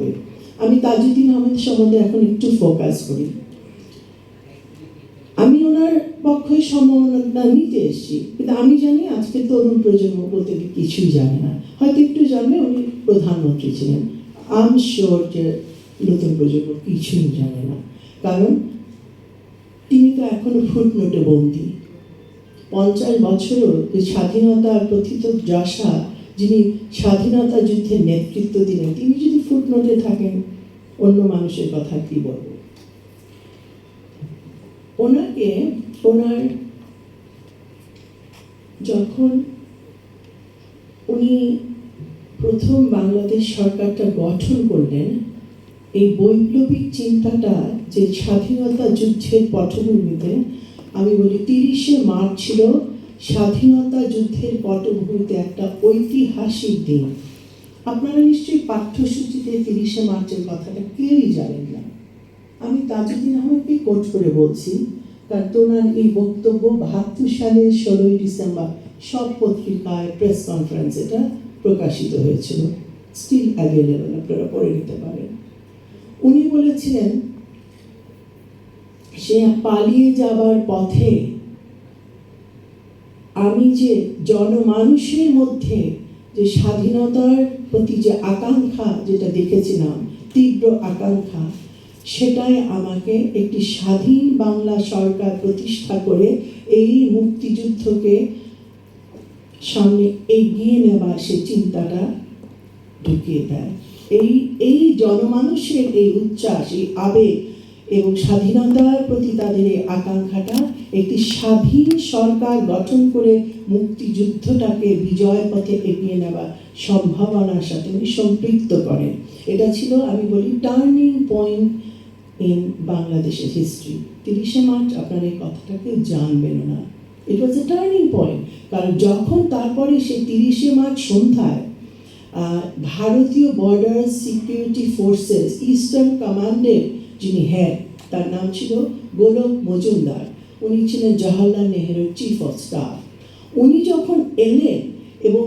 হবে। আমি তাজুদ্দিন আহমেদ সম্বন্ধে এখন একটু ফোকাস করি। আমি ওনার পক্ষে সম্ভাবনা নিতে এসেছি। কিন্তু আমি জানি আজকে তরুণ প্রজন্ম বলতে কিছুই জানে না। হয়তো একটু জানলে উনি প্রধানমন্ত্রী ছিলেন। আম শিওর যে নতুন প্রজন্ম কিছুই জানে না। কারণ তিনি তো এখনও ফুটনোটে বন্দী। পঞ্চাশ বছরও স্বাধীনতার প্রথিত যশা যিনি স্বাধীনতা যুদ্ধের নেতৃত্ব দিলেন, তিনি যদি ফুটনোটে থাকেন, অন্য মানুষের কথা কি বলব? ওনাকে, ওনার যখন উনি প্রথম বাংলাদেশ সরকারটা গঠন করলেন, এই বৈপ্লবিক চিন্তাটা যে স্বাধীনতা যুদ্ধের পটভূমিতে, আমি বলি তিরিশে মার্চ ছিল স্বাধীনতা যুদ্ধের পটভূমিতে একটা ঐতিহাসিক দিন। আপনারা নিশ্চয়ই পাঠ্যসূচিতে তিরিশে মার্চের কথাটা কেউই জানেন না। আমি তাজুদ্দিন আহমেদকে কোট করে বলছি, কারণ তোনার এই বক্তব্য বাহাত্তর সালের ষোলোই ডিসেম্বর সব পত্রিকায়, প্রেস কনফারেন্স এটা প্রকাশিত হয়েছিল। স্টিল অ্যাভেলেবল আপনারা পড়ে নিতে পারেন। উনি বলেছিলেন, সে পালিয়ে যাবার পথে আমি যে জনমানুষের মধ্যে যে স্বাধীনতার প্রতি যে আকাঙ্ক্ষা যেটা দেখেছিলাম, তীব্র আকাঙ্ক্ষা, সেটাই আমাকে একটি স্বাধীন বাংলা সরকার প্রতিষ্ঠা করে এই মুক্তিযুদ্ধকে সামনে এগিয়ে নেওয়া সে চিন্তাটা ঢুকিয়ে দেয়। এই এই জনমানুষের এই উচ্ছ্বাস, এই আবেগ এবং স্বাধীনতার প্রতি তাদের এই আকাঙ্ক্ষাটা একটি স্বাধীন সরকার গঠন করে মুক্তিযুদ্ধটাকে বিজয় পথে এগিয়ে নেওয়া সম্ভাবনার সাথে উনি সম্পৃক্ত করেন। এটা ছিল, আমি বলি টার্নিং পয়েন্ট ইন বাংলাদেশের হিস্ট্রি তিরিশে মার্চ, আপনার এই কথাটা কেউ জানবেন না। ইট ওয়াজ এ টার্নিং পয়েন্ট কারণ যখন তারপরে সেই তিরিশে মার্চ সন্ধ্যায় ভারতীয় বর্ডার সিকিউরিটি ফোর্সেস ইস্টার্ন কমান্ডের যিনি হেড তার নাম ছিল গোলক মজুমদার। উনি ছিলেন জওয়াহরলাল নেহেরুর চিফ অফ স্টাফ উনি যখন এলেন এবং